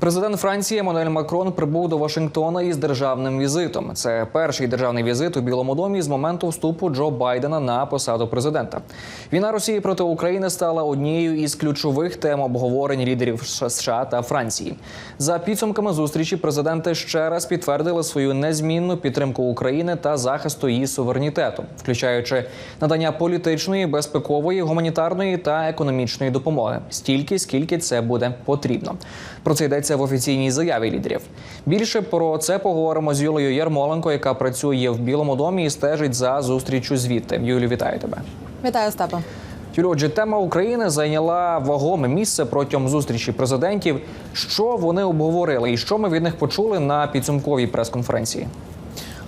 Президент Франції Еммануель Макрон прибув до Вашингтона із державним візитом. Це перший державний візит у Білому домі з моменту вступу Джо Байдена на посаду президента. Війна Росії проти України стала однією із ключових тем обговорень лідерів США та Франції. За підсумками зустрічі президенти ще раз підтвердили свою незмінну підтримку України та захисту її суверенітету, включаючи надання політичної, безпекової, гуманітарної та економічної допомоги стільки, скільки це буде потрібно. Про це йдеться в офіційній заяві лідерів. Більше про це поговоримо з Юлею Ярмоленко, яка працює в Білому домі і стежить за зустрічю звідти. Юлю, вітаю тебе. Вітаю Остапа. Юлю, отже, тема України зайняла вагоме місце протягом зустрічі президентів. Що вони обговорили, і що ми від них почули на підсумковій прес-конференції?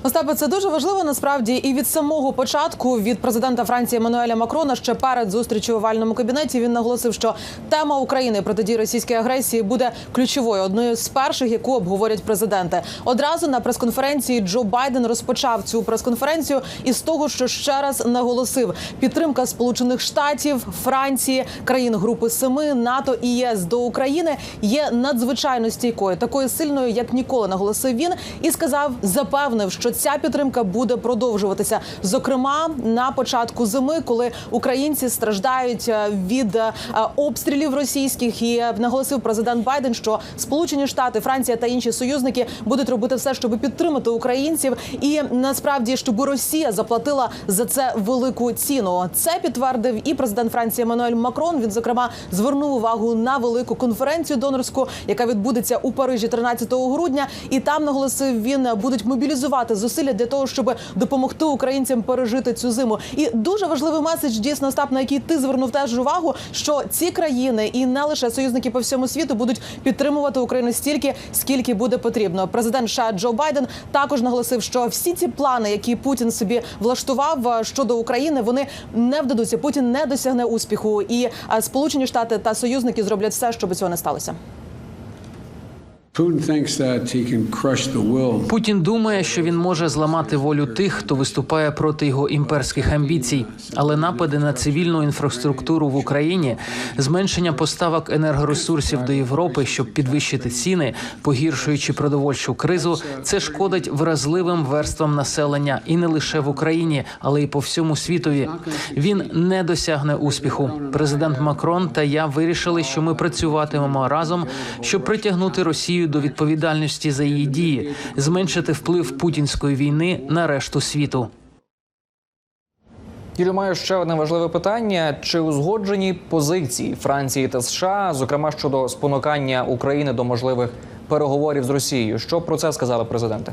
Остапе, це дуже важливо насправді і від самого початку від президента Франції Еммануеля Макрона ще перед зустрічю в овальному кабінеті він наголосив, що тема України протидії російській агресії буде ключовою, одною з перших, яку обговорять президенти. Одразу на прес-конференції Джо Байден розпочав цю прес-конференцію із того, що ще раз наголосив підтримка Сполучених Штатів, Франції, країн Групи Семи, НАТО і ЄС до України є надзвичайно стійкою, такою сильною, як ніколи наголосив він, і сказав, запевнив, що ця підтримка буде продовжуватися. Зокрема, на початку зими, коли українці страждають е, від е, обстрілів російських, і е, наголосив президент Байден, що Сполучені Штати, Франція та інші союзники будуть робити все, щоб підтримати українців, і насправді щоб Росія заплатила за це велику ціну. Це підтвердив і президент Франції Еммануель Макрон. Він зокрема звернув увагу на велику конференцію донорську, яка відбудеться у Парижі 13 грудня. І там наголосив він будуть мобілізувати зусилля для того, щоб допомогти українцям пережити цю зиму. І дуже важливий меседж дійсно Остап, на який ти звернув теж увагу, що ці країни і не лише союзники по всьому світу будуть підтримувати Україну стільки, скільки буде потрібно. Президент США Джо Байден також наголосив, що всі ці плани, які Путін собі влаштував е, щодо України, вони не вдадуться. Путін не досягне успіху, і е, Сполучені Штати та союзники зроблять все, щоб цього не сталося. Путін думає, що він може зламати волю тих, хто виступає проти його імперських амбіцій, але напади на цивільну інфраструктуру в Україні, зменшення поставок енергоресурсів до Європи, щоб підвищити ціни, погіршуючи продовольчу кризу, це шкодить вразливим верствам населення і не лише в Україні, але й по всьому світові. Він не досягне успіху. Президент Макрон та я вирішили, що ми працюватимемо разом, щоб притягнути Росію до відповідальності за її дії, зменшити вплив путінської війни на решту світу. Юлю, маю ще одне важливе питання: чи узгоджені позиції Франції та США, зокрема щодо спонукання України до можливих переговорів з Росією? Що про це сказали президенти?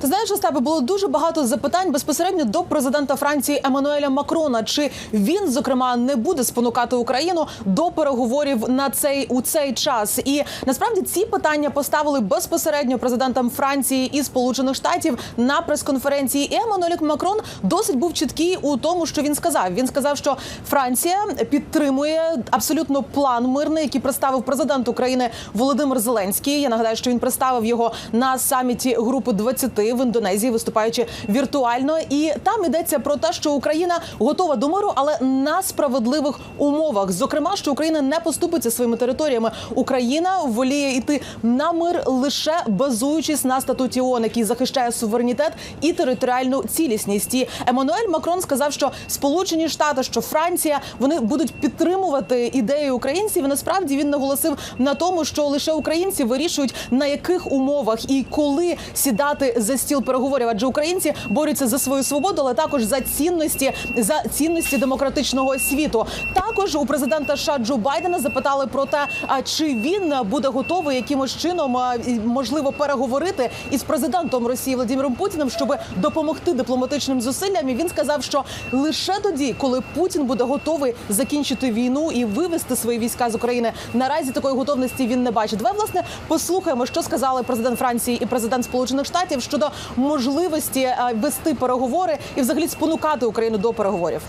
Ти знаєш, Остапе, було дуже багато запитань безпосередньо до президента Франції Еммануеля Макрона. Чи він зокрема не буде спонукати Україну до переговорів на цей у цей час? І насправді ці питання поставили безпосередньо президентам Франції і Сполучених Штатів на прес-конференції. І Еммануель Макрон досить був чіткий у тому, що він сказав. Він сказав, що Франція підтримує абсолютно план мирний, який представив президент України Володимир Зеленський. Я нагадаю, що він представив його на саміті групи 20 в Індонезії, виступаючи віртуально. І там йдеться про те, що Україна готова до миру, але на справедливих умовах. Зокрема, що Україна не поступиться своїми територіями. Україна воліє йти на мир лише базуючись на статуті ООН, який захищає суверенітет і територіальну цілісність. І Еммануель Макрон сказав, що Сполучені Штати, що Франція, вони будуть підтримувати ідеї українців. І насправді він наголосив на тому, що лише українці вирішують на яких умовах і коли сідати за стіл переговорів, адже українці борються за свою свободу, але також за цінності за цінності демократичного світу. Також у президента США Джо Байдена запитали про те, чи він буде готовий якимось чином можливо переговорити із президентом Росії Владимиром Путіним, щоб допомогти дипломатичним зусиллям. І він сказав, що лише тоді, коли Путін буде готовий закінчити війну і вивести свої війська з України, наразі такої готовності він не бачить. Давай, власне послухаємо, що сказали президент Франції і президент Сполучених Штатів щодо можливості е, вести переговори і взагалі спонукати Україну до переговорів.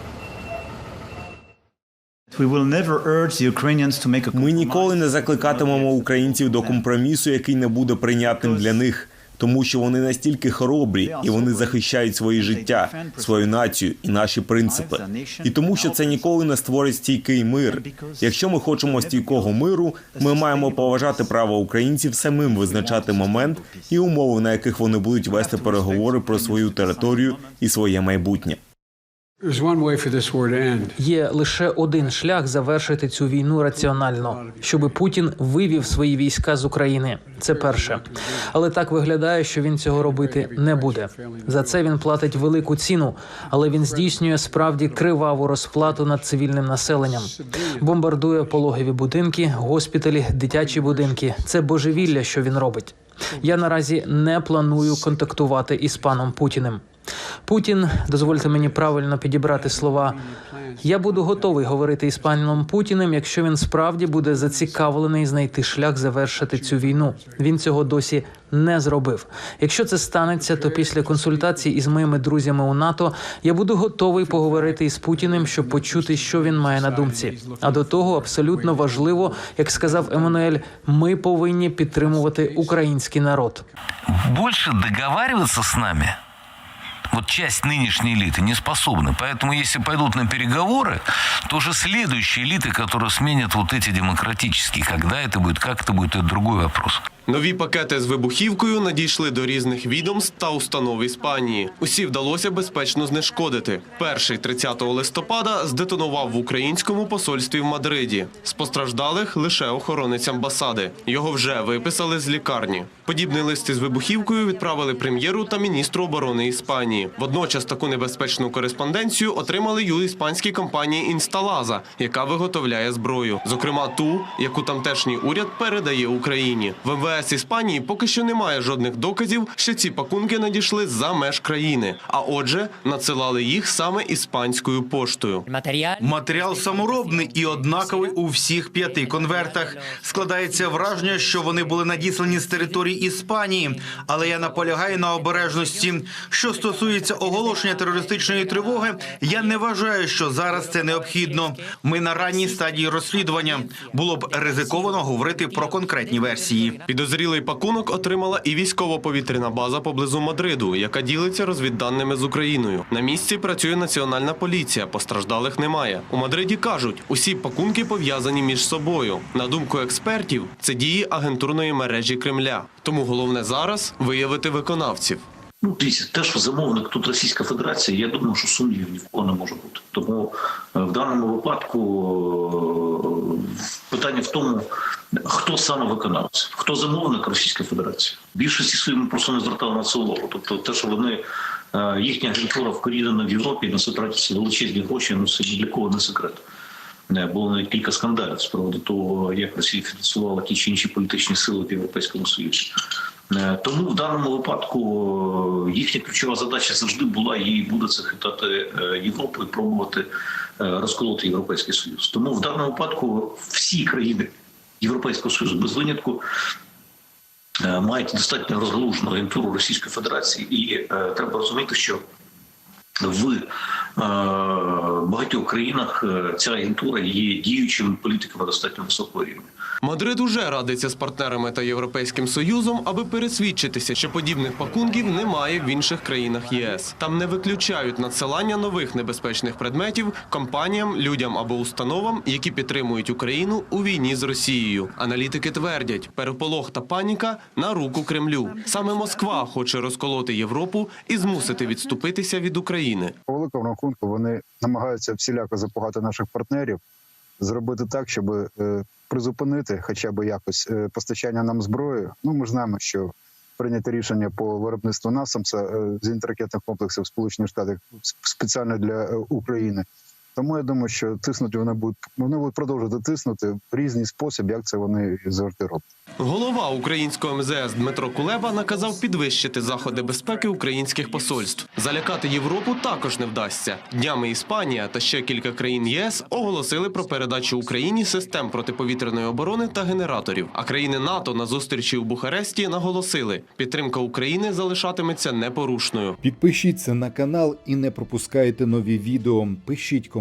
Ми ніколи не закликатимемо українців до компромісу, який не буде прийнятним для них, тому що вони настільки хоробрі і вони захищають своє життя, свою націю і наші принципи. І тому, що це ніколи не створить стійкий мир. Якщо ми хочемо стійкого миру, ми маємо поважати право українців самим визначати момент і умови, на яких вони будуть вести переговори про свою територію і своє майбутнє. Є лише один шлях завершити цю війну раціонально, щоби Путін вивів свої війська з України. Це перше, але так виглядає, що він цього робити не буде. За це він платить велику ціну, але він здійснює справді криваву розплату над цивільним населенням. Бомбардує пологові будинки, госпіталі, дитячі будинки. Це божевілля, що він робить. Я наразі не планую контактувати із паном Путіним. Путін, дозвольте мені правильно підібрати слова. Я буду готовий говорити із паном Путіним, якщо він справді буде зацікавлений знайти шлях завершити цю війну. Він цього досі не зробив. Якщо це станеться, то після консультацій із моїми друзями у НАТО я буду готовий поговорити із Путіним, щоб почути, що він має на думці. А до того абсолютно важливо, як сказав Еммануель, ми повинні підтримувати український народ. больше договариваться с нами вот часть нынешней элиты не способны. Поэтому если пойдут на переговоры, то уже следующие элиты, которые сменят вот эти демократические, когда это будет, как это будет, это другой вопрос. Нові пакети з вибухівкою надійшли до різних відомств та установ Іспанії. Усі вдалося безпечно знешкодити. Перший 30 листопада здетонував в українському посольстві в Мадриді. З постраждалих лише охоронець амбасади. Його вже виписали з лікарні. Подібний лист із вибухівкою відправили прем'єру та міністру оборони Іспанії. Водночас таку небезпечну кореспонденцію отримали у іспанській компанії Інсталаза, яка виготовляє зброю, зокрема ту, яку тамтешній уряд передає Україні. В МВС Іспанії поки що немає жодних доказів, що ці пакунки надійшли за меж країни, а отже, надсилали їх саме іспанською поштою. Матеріал саморобний і однаковий у всіх п'яти конвертах. Складається враження, що вони були надіслані з території Іспанії, але я наполягаю на обережності. Що стосується оголошення терористичної тривоги, я не вважаю, що зараз це необхідно. Ми на ранній стадії розслідування. Було б ризиковано говорити про конкретні версії. Підозрілий пакунок отримала і військово-повітряна база поблизу Мадриду, яка ділиться розвідданими з Україною. На місці працює національна поліція. Постраждалих немає. У Мадриді кажуть, усі пакунки пов'язані між собою. На думку експертів, це дії агентурної мережі Кремля. Тому головне зараз виявити виконавців. Ну, дивіться, те, що замовник тут Російська Федерація, я думаю, що сумнівів ні в кого не може бути. Тому е, в даному випадку е, питання в тому, хто саме виконавець, хто замовник Російська Федерація. В Більшості своїм просто не звертали на це увагу. Тобто, те, що вони е, їхня агентура вкорінена в Європі, на це тратяться величезні гроші, ну це ні для кого не секрет. Не, Було навіть кілька скандалів з приводу того, як Росія фінансувала ті чи інші політичні сили в Європейському Союзі. Е, Тому в даному випадку е, їхня ключова задача завжди була і буде це хитати е, Європу і пробувати е, розколоти Європейський Союз. Тому в даному випадку всі країни Європейського Союзу без винятку е, мають достатньо розгалужену агентуру Російської Федерації, і е, треба розуміти, що в е, багатьох країнах е, ця агентура є діючими політиками достатньо високого рівня. Мадрид уже радиться з партнерами та Європейським Союзом, аби пересвідчитися, що подібних пакунків немає в інших країнах ЄС. Там не виключають надсилання нових небезпечних предметів компаніям, людям або установам, які підтримують Україну у війні з Росією. Аналітики твердять, переполох та паніка на руку Кремлю. Саме Москва хоче розколоти Європу і змусити відступитися від України. По великому рахунку вони намагаються всіляко запугати наших партнерів, зробити так, щоб е, призупинити хоча б якось е, постачання нам зброї. Ну ми ж знаємо, що прийняте рішення по виробництву насамса е, зенітно-ракетних комплексів Сполучених Штатів спеціально для України. Тому я думаю, що тиснути вони будуть вони будуть продовжувати тиснути в різний спосіб, як це вони завжди роблять. Голова українського МЗС Дмитро Кулеба наказав підвищити заходи безпеки українських посольств. Залякати Європу також не вдасться. Днями Іспанія та ще кілька країн ЄС оголосили про передачу Україні систем протиповітряної оборони та генераторів. А країни НАТО на зустрічі у Бухаресті наголосили, підтримка України залишатиметься непорушною. Підпишіться на канал і не пропускайте нові відео. Пишіть коментарі.